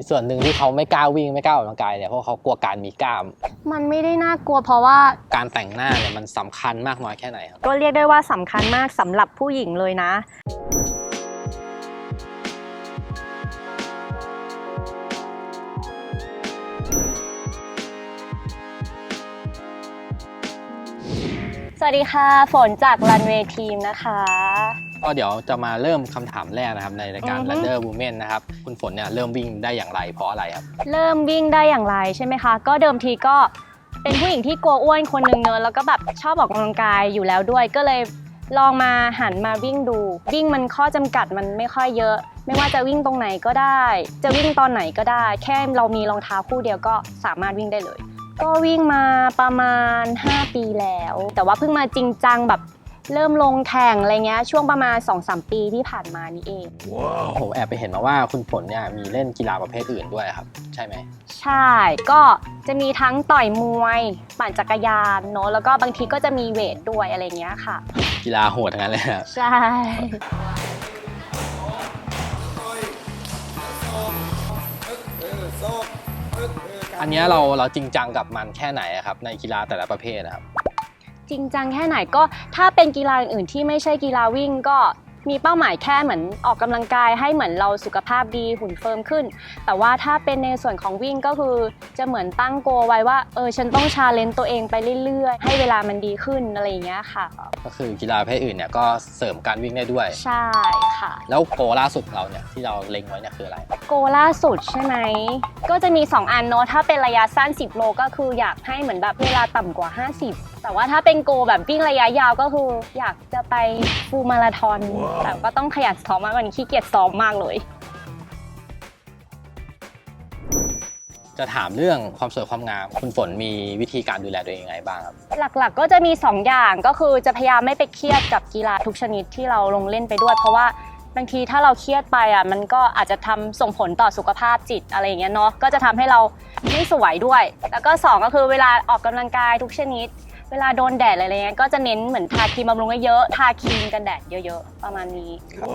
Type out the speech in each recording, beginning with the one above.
อีกส่วนหนึ่งที่เขาไม่กล้าวิ่งไม่กล้าออกกำลังกายเนี่ยเพราะเขากลัวการมีกล้าม มันไม่ได้น่ากลัวเพราะว่า การแต่งหน้าเนี่ยมันสำคัญมากน้อยแค่ไหนครับ ก็เรียกได้ว่าสำคัญมากสำหรับผู้หญิงเลยนะ สวัสดีค่ะ ฝนจากรันเวย์ทีมนะคะ ก็เดี๋ยวจะมาเริ่มคำถามแรกนะครับในรายการ อือฮึ Runner Women นะครับคุณฝนเนี่ยเริ่มวิ่งได้อย่างไรเพราะอะไรครับ เริ่มวิ่งได้อย่างไรใช่ไหมคะ ก็เดิมทีก็เป็นผู้หญิงที่กลัวอ้วนคนหนึ่งเนอะแล้วก็แบบชอบออกกำลังกายอยู่แล้วด้วย ก็เลยลองมาหันมาวิ่งดู วิ่งมันข้อจำกัดมันไม่ค่อยเยอะ ไม่ว่าจะวิ่งตรงไหนก็ได้ จะวิ่งตอนไหนก็ได้ แค่เรามีรองเท้าคู่เดียวก็สามารถวิ่งได้เลย ก็วิ่งมาประมาณ 5 ปีแล้ว แต่ว่าเพิ่งมาจริงจังแบบ เริ่มลงแข่งอะไรเงี้ยช่วงประมาณ 2-3 ปีที่ผ่านมานี่เอง ผมแอบไปเห็นมาว่าคุณฝนเนี่ยมีเล่นกีฬาประเภทอื่นด้วยครับ ใช่ไหม ใช่ ก็จะมีทั้งต่อยมวย ปั่นจักรยานเนอะแล้วก็บางทีก็จะมีเวทด้วยอะไรเงี้ยค่ะ กีฬาโหดทั้งนั้นเลยครับ ใช่ อันเนี้ยเราเราจริงจังกับมันแค่ไหนอะครับในกีฬาแต่ละประเภทนะครับ จริงจังแค่ไหนก็ถ้าเป็นกีฬาอื่นที่ไม่ใช่กีฬาวิ่งก็มีเป้าหมายแค่เหมือนออกกำลังกายให้เหมือนเราสุขภาพดีหุ่นเฟิร์มขึ้น แต่ว่าถ้าเป็นในส่วนของวิ่งก็คือจะเหมือนตั้งโกไว้ว่าเออฉันต้องชาเลนจ์ตัวเองไปเรื่อยๆ ให้เวลามันดีขึ้นอะไรอย่างเงี้ยค่ะ ก็คือกีฬาประเภทอื่นเนี่ยก็เสริมการวิ่งได้ด้วย ใช่ค่ะ แล้วโกล่าสุดของเราเนี่ยที่เราเล็งไว้เนี่ยคืออะไร โกล่าสุดใช่ไหมก็จะมี 2 อันเนาะถ้าเป็นระยะสั้น 10 โลก็คืออยากให้เหมือนแบบเวลาต่ำกว่า 50แต่ว่าถ้าเป็นโกแบบวิ่งระยะยาวก็คืออยากจะไปฟูลมาราธอน แต่ก็ต้องขยันซ้อมมากกว่านี้ขี้เกียจซ้อมมากเลย จะถามเรื่องความสวยความงาม คุณฝนมีวิธีการดูแลตัวเองยังไงบ้างครับ หลักๆ ก็จะมี 2 อย่างก็คือจะพยายามไม่ไปเครียดกับกีฬาทุกชนิดที่เราลงเล่นไปด้วย เพราะว่าบางทีถ้าเราเครียดไปอะมันก็อาจจะทำส่งผลต่อสุขภาพจิตอะไรอย่างเงี้ยเนาะก็จะทำให้เราไม่สวยด้วย แล้วก็สองก็คือเวลาออกกำลังกายทุกชนิด เวลาโดนแดดอะไรเงี้ยก็จะเน้นเหมือนทาครีมบำรุงเยอะๆทาครีมกันแดดเยอะๆ ประมาณนี้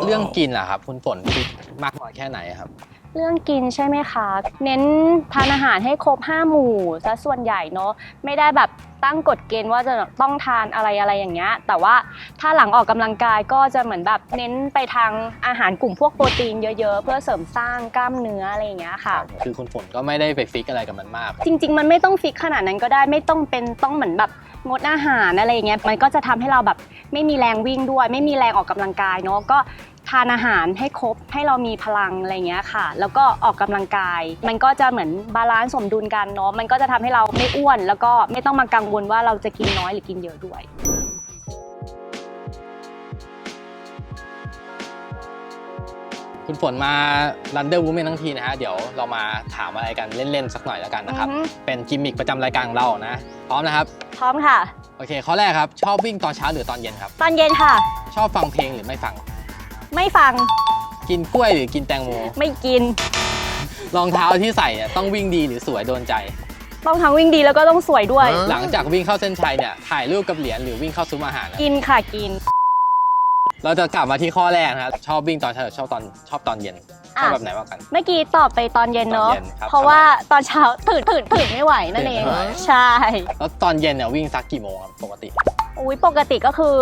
เรื่องกินล่ะครับ คุณฝนฟิตมากน้อยแค่ไหนครับ เรื่องกินใช่ไหมคะ เน้นทานอาหารให้ครบ5หมู่ซะส่วนใหญ่เนาะไม่ได้แบบตั้งกฎเกณฑ์ว่าจะต้องทานอะไรอะไรอย่างเงี้ยแต่ว่าถ้าหลังออกกำลังกายก็จะเหมือนแบบเน้นไปทางอาหารกลุ่มพวกโปรตีนเยอะๆ เพื่อเสริมสร้างกล้ามเนื้ออะไรอย่างเงี้ยค่ะ คือคุณฝนก็ไม่ได้ไปฟิกอะไรกับมันมาก จริง ๆ มันไม่ต้องฟิกขนาดนั้นก็ได้ไม่ต้องเป็นต้องเหมือนแบบ งดอาหารอะไรอย่างเงี้ยมันก็จะทำให้เราแบบไม่มีแรงวิ่งด้วย ไม่มีแรงออกกำลังกายเนาะก็ทานอาหารให้ครบให้เรามีพลังอะไรอย่างเงี้ยค่ะ แล้วก็ออกกำลังกาย มันก็จะเหมือนบาลานซ์สมดุลกันเนาะมันก็จะทำให้เราไม่อ้วน แล้วก็ไม่ต้องมากังวลว่าเราจะกินน้อยหรือกินเยอะด้วย คุณฝนมา Runner Women ทั้งทีนะฮะ เดี๋ยวเรามาถามอะไรกันเล่น ๆ สักหน่อยแล้วกันนะครับ อือฮึ เป็นกิมมิคประจำรายการของเรานะ พร้อมนะครับ พร้อมค่ะ โอเค ข้อแรกครับ ชอบวิ่งตอนเช้าหรือตอนเย็นครับ ตอนเย็นค่ะ ชอบฟังเพลงหรือไม่ฟัง ไม่ฟังกินกล้วยหรือกินแตงโม ไม่กิน รองเท้าที่ใส่เนี่ยต้องวิ่งดีหรือสวยโดนใจ ต้องทั้งวิ่งดีแล้วก็ต้องสวยด้วย หลังจากวิ่งเข้าเส้นชัยเนี่ย ถ่ายรูปกับเหรียญหรือวิ่งเข้าซุ้มอาหารนะกินค่ะกิน เราจะกลับมาที่ข้อแรกนะครับชอบวิ่งตอนเช้าหรือชอบตอนชอบตอนเย็นชอบอะแบบไหนมากกัน เมื่อกี้ตอบไปตอนเย็นเนาะ ตอนเย็นครับเพราะว่าตอนเช้าตื่นตื่นตื่นไม่ไหวนั่นเอง ตื่นไม่ไหว ใช่ แล้วตอนเย็นเนี่ยวิ่งสักกี่โมงครับปกติ อุ้ยปกติก็คือ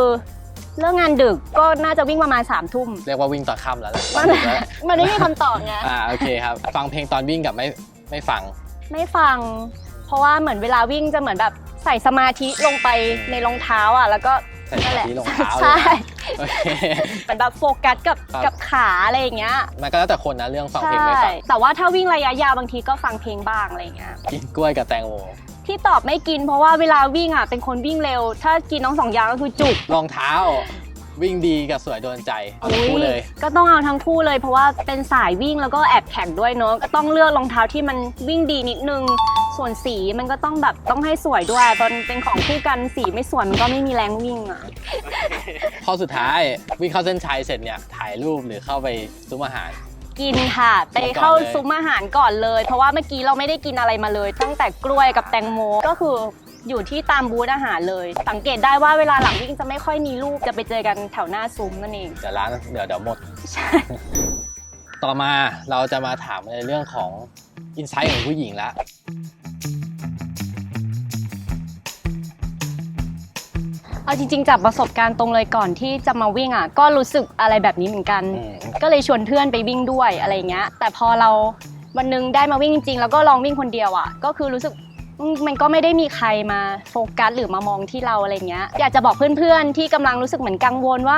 เลิกงานดึกก็น่าจะวิ่งประมาณ3ามทุ่มเรียกว่าวิ่งตอนค่ำแล้วแหละมันมันไม่มีคำตอบไง อ่าโอเคครับ ฟังเพลงตอนวิ่งกับไม่ไม่ฟัง ไม่ฟัง เพราะว่าเหมือนเวลาวิ่งจะเหมือนแบบใส่สมาธิลงไปในรองเท้าอะ แล้วก็ใส่นั่นแหละสมาธิรองเท้าเลยใช่ โอเคเหมือนแบบโฟกัสกับครับ กับขาอะไรอย่างเงี้ยมันก็แล้วแต่คนนะเรื่องฟังเพลงใช่ไม่ฟังแต่ว่าถ้าวิ่งระยะยาวบางทีก็ฟังเพลงบ้างอะไรอย่างเงี้ย กินกล้วยกับแตงโมที่ตอบไม่กินเพราะว่าเวลาวิ่งอะเป็นคนวิ่งเร็ว ถ้ากินน้องสองอย่างก็คือจุกรองเท้า วิ่งดีกับสวยโดนใจเอาทั้งคู่เลย ก็ต้องเอาทั้งคู่เลยเพราะว่าเป็นสายวิ่งแล้วก็แอบแข่งด้วยเนอะก็ต้องเลือกรองเท้าที่มันวิ่งดีนิดนึง ส่วนสีมันก็ต้องแบบต้องให้สวยด้วย ตอนเป็นของคู่กันสีไม่สวยมันก็ไม่มีแรงวิ่งอะ ข้อสุดท้ายวิ่งเข้าเส้นชัยเสร็จเนี่ยถ่ายรูปหรือเข้าไปซุ้มอาหาร กินค่ะ ไปเข้าซุ้มอาหารก่อนเลย เพราะว่าเมื่อกี้เราไม่ได้กินอะไรมาเลย ตั้งแต่กล้วยกับแตงโมก็คืออยู่ที่ตามบูธอาหารเลย สังเกตได้ว่าเวลาหลังวิ่งจะไม่ค่อยมีรูปจะไปเจอกันแถวหน้าซุ้มนั่นเองเดี๋ยวร้านเดี๋ยวเดี๋ยวหมด ใช่ ต่อมาเราจะมาถามในเรื่องของอินไซต์ของผู้หญิงแล้ว เอาจริงๆจากประสบการณ์ตรงเลยก่อนที่จะมาวิ่งอะ ก็รู้สึกอะไรแบบนี้เหมือนกัน อืม ก็เลยชวนเพื่อนไปวิ่งด้วยอะไรเงี้ย แต่พอเราวันหนึงได้มาวิ่งจริงๆ แล้วก็ลองวิ่งคนเดียวอะ ก็คือรู้สึกอืมมันก็ไม่ได้มีใครมาโฟกัสหรือมามองที่เราอะไรเงี้ย อยากจะบอกเพื่อนๆที่กำลังรู้สึกเหมือนกังวลว่า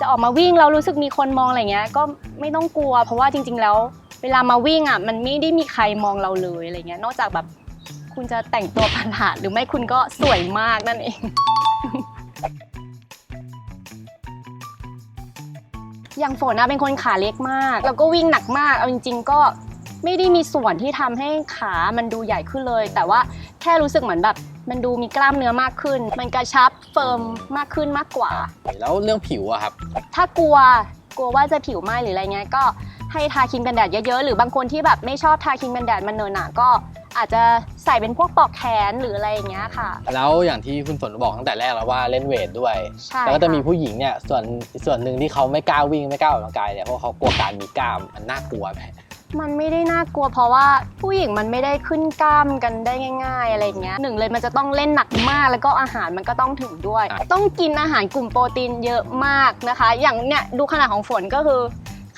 จะออกมาวิ่งแล้วรู้สึกมีคนมองอะไรเงี้ย ก็ไม่ต้องกลัว เพราะว่าจริง ๆ แล้ว เวลามาวิ่งอะมันไม่ได้มีใครมองเราเลยอะไรเงี้ย นอกจากแบบคุณจะแต่งตัวประหลาดหรือไม่คุณก็สวยมากนั่นเอง อย่างฝนนะเป็นคนขาเล็กมาก แล้วก็วิ่งหนักมาก เอาจริง ๆ ก็ไม่ได้มีส่วนที่ทำให้ขามันดูใหญ่ขึ้นเลย แต่ว่าแค่รู้สึกเหมือนแบบ มันดูมีกล้ามเนื้อมากขึ้น มันกระชับเฟิร์มมากขึ้นมากกว่า แล้วเรื่องผิวอะครับ ถ้ากลัวกลัวว่าจะผิวไหม้หรืออะไรเงี้ยก็ให้ทาครีมกันแดดเยอะๆ หรือบางคนที่แบบไม่ชอบทาครีมกันแดดมันเนินหนาก็ อาจจะใส่เป็นพวกปลอกแขนหรืออะไรอย่างเงี้ยค่ะ แล้วอย่างที่คุณฝนบอกตั้งแต่แรกแล้วว่าเล่นเวทด้วย ใช่แล้วก็จะมีค่ผู้หญิงเนี่ยส่วนส่วนหนึ่งที่เขาไม่กล้าวิ่งไม่กล้าออกกำลังกายเนี่ยเพราะเขากลัวการมีกล้ามมันน่ากลัวไหมมันไม่ได้น่ากลัวเพราะว่าผู้หญิงมันไม่ได้ขึ้นกล้ามกันได้ง่าย ๆ อะไรเงี้ยหนึ่งเลยมันจะต้องเล่นหนักมากแล้วก็อาหารมันก็ต้องถึงด้วย ต้องกินอาหารกลุ่มโปรตีนเยอะมากนะคะ อย่างเนี้ยดูขนาดของฝนก็คือ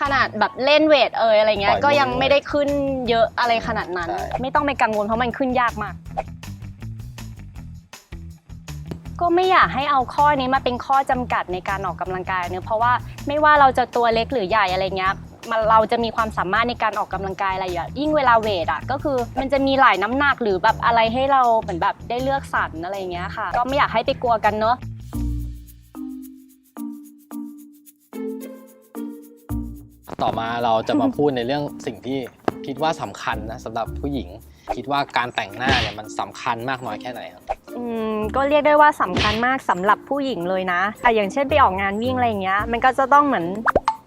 ขนาดแบบเล่นเวทเอยอะไรเงี้ยก็ยังไม่ได้ขึ้นเยอะอะไรขนาดนั้นไม่ต้องไปกังวลเพราะมันขึ้นยากมาก ก็ไม่อยากให้เอาข้อนี้มาเป็นข้อจำกัดในการออกกำลังกายเนอะเพราะว่าไม่ว่าเราจะตัวเล็กหรือใหญ่อะไรเงี้ยมันเราจะมีความสามารถในการออกกำลังกายอะไรอย่างยิ่งเวลาเวทอะก็คือ มันจะมีหลายน้ำหนักหรือแบบอะไรให้เราเหมือนแบบได้เลือกสรรอะไรเงี้ยค่ะ ก็ไม่อยากให้ไปกลัวกันเนอะ ต่อมาเราจะมาพูดในเรื่องสิ่งที่คิดว่าสำคัญนะสำหรับผู้หญิง คิดว่าการแต่งหน้าเนี่ยมันสำคัญมากน้อยแค่ไหนครับอืมก็เรียกได้ว่าสำคัญมากสำหรับผู้หญิงเลยนะอะอย่างเช่นไปออกงานวิ่งอะไรอย่างเงี้ย มันก็จะต้องเหมือน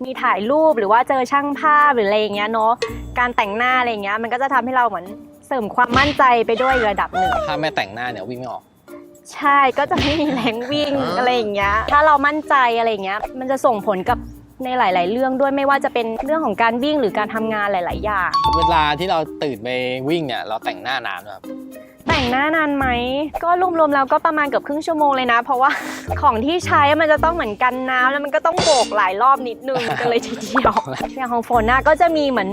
มีถ่ายรูปหรือว่าเจอช่างภาพหรืออะไรอย่างเงี้ยเนาะการแต่งหน้าอะไรอย่างเงี้ยมันก็จะทำให้เราเหมือนเสริมความมั่นใจไปด้วยระดับหนึ่งถ้าไม่แต่งหน้าเนี่ยวิ่งไม่ออกใช่ก็จะไม่มีแรงวิ่งอะไรอย่างเงี้ยถ้าเรามั่นใจอะไรอย่างเงี้ยมันจะส่งผลกับ ในหลาย ๆ เรื่องด้วยไม่ว่าจะเป็นเรื่องของการวิ่งหรือการทำงานหลาย ๆ อย่าง เวลาที่เราตื่นไปวิ่งเนี่ยเราแต่งหน้านานไหมครับแต่งหน้านานไหม ก็รวมๆแล้วก็ประมาณเกือบครึ่งชั่วโมงเลยนะ เพราะว่า ของที่ใช้มันจะต้องเหมือนกันน้ำแล้วมันก็ต้องโบกหลายรอบนิดนึงกันเลยทีเดียวอย่างของฝนน่ะก็จะมีเหมือน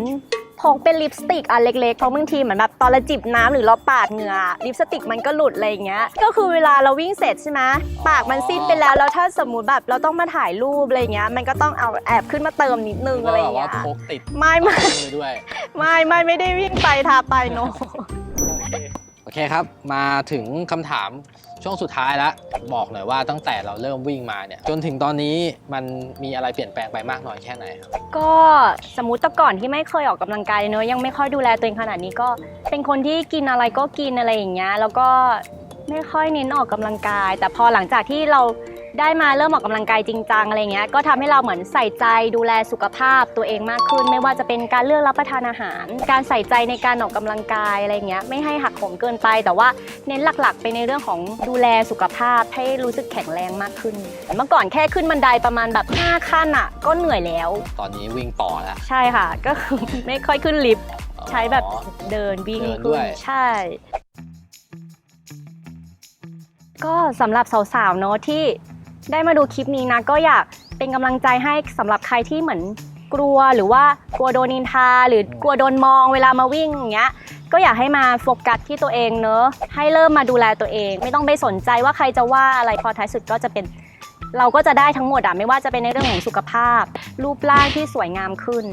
พกเป็นลิปสติกอันเล็กๆเพราะบางทีเหมือนแบบตอนเราจิบน้ำหรือเราปาดเหงื่อลิปสติกมันก็หลุดอะไรอย่างเงี้ย ก็คือเวลาเราวิ่งเสร็จใช่ไหมปากมันซีดไปแล้วแล้วถ้าสมมุติแบบเราต้องมาถ่ายรูปอะไรอย่างเงี้ยมันก็ต้องเอาแอบขึ้นมาเติมนิดนึงอะไรอย่างว่าเงี้ยพกติดไม่ไม่มือด้วยไม่ไม่ไม่ได้วิ่งไปทาไปโนโอเคครับ มาถึงคำถาม ช่วงสุดท้ายแล้วบอกหน่อยว่าตั้งแต่เราเริ่มวิ่งมาเนี่ย จนถึงตอนนี้มันมีอะไรเปลี่ยนแปลงไปมากน้อยแค่ไหนครับก็สมมติแต่ก่อนที่ไม่เคยออกกำลังกายเนอะยังไม่ค่อยดูแลตัวเองขนาดนี้ก็ เป็นคนที่กินอะไรก็กินอะไรอย่างเงี้ยแล้วก็ไม่ค่อยเน้นออกกำลังกาย แต่พอหลังจากที่เรา ได้มาเริ่มออกกำลังกายจริงจังอะไรเงี้ยก็ทำให้เราเหมือนใส่ใจดูแลสุขภาพตัวเองมากขึ้น ไม่ว่าจะเป็นการเลือกรับประทานอาหาร การใส่ใจในการออกกำลังกายอะไรเงี้ยไม่ให้หักโหมเกินไป แต่ว่าเน้นหลักๆ ไปในเรื่องของดูแลสุขภาพให้รู้สึกแข็งแรงมากขึ้น เมื่อก่อนแค่ขึ้นบันไดประมาณแบบ5ขั้นอะก็เหนื่อยแล้ว ตอนนี้วิ่งต่อแล้วใช่ค่ะ ก็คือไม่ค่อยขึ้นลิฟต์ใช้แบบอ๋อเดินวิ่งเดินด้ขึ้วนยใช่ก็สำหรับสาวๆเนอะที่ ได้มาดูคลิปนี้นะก็อยากเป็นกำลังใจให้สำหรับใครที่เหมือนกลัวหรือว่ากลัวโดนนินทา หรือกลัวโดนมองเวลามาวิ่งอย่างเงี้ยก็อยากให้มาโฟกัสที่ตัวเองเนอะให้เริ่มมาดูแลตัวเอง ไม่ต้องไปสนใจว่าใครจะว่าอะไรพอท้ายสุดก็จะเป็น เราก็จะได้ทั้งหมดอะไม่ว่าจะเป็นในเรื่องของสุขภาพ รูปร่างที่สวยงามขึ้น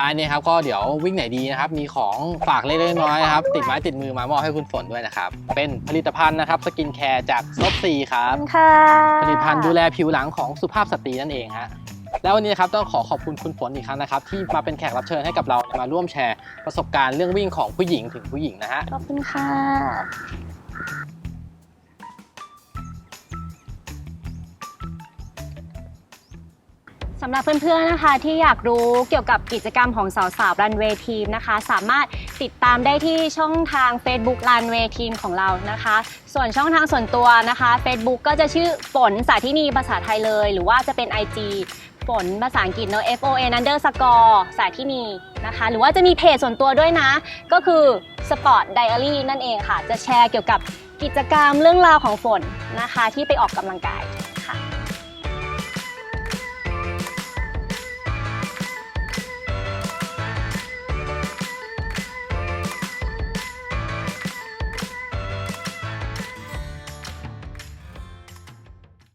ท้ายเนี่ยครับก็เดี๋ยววิ่งไหนดีนะครับ มีของฝากเล็กๆน้อยๆนะครับ ติดไม้ติดมือมามอบให้คุณฝนด้วยนะครับ เป็นผลิตภัณฑ์นะครับสกินแคร์จากซบซีครับขอบคุณค่ะผลิตภัณฑ์ดูแลผิวหลังของสุภาพสตรีนั่นเองฮะแล้ววันนี้นะครับต้องขอขอบคุณคุณฝนอีกครั้งนะครับ ที่มาเป็นแขกรับเชิญให้กับเรามาร่วมแชร์ประสบการณ์เรื่องวิ่งของผู้หญิงถึงผู้หญิงนะฮะขอบคุณค่ะ สำหรับเพื่อนๆนะคะที่อยากรู้เกี่ยวกับกิจกรรมของสาวๆรันเวย์ทีมนะคะ สามารถติดตามได้ที่ช่องทาง Facebook รันเวย์ทีมของเรานะคะ ส่วนช่องทางส่วนตัวนะคะ Facebook ก็จะชื่อฝนสาธินีภาษาไทยเลย หรือว่าจะเป็น IG ฝนภาษาอังกฤษเนอะ F O N underscore สาธินีนะคะ หรือว่าจะมีเพจส่วนตัวด้วยนะ ก็คือ Sport Diary นั่นเองค่ะ จะแชร์เกี่ยวกับกิจกรรมเรื่องราวของฝนนะคะ ที่ไปออกกำลังกายค่ะ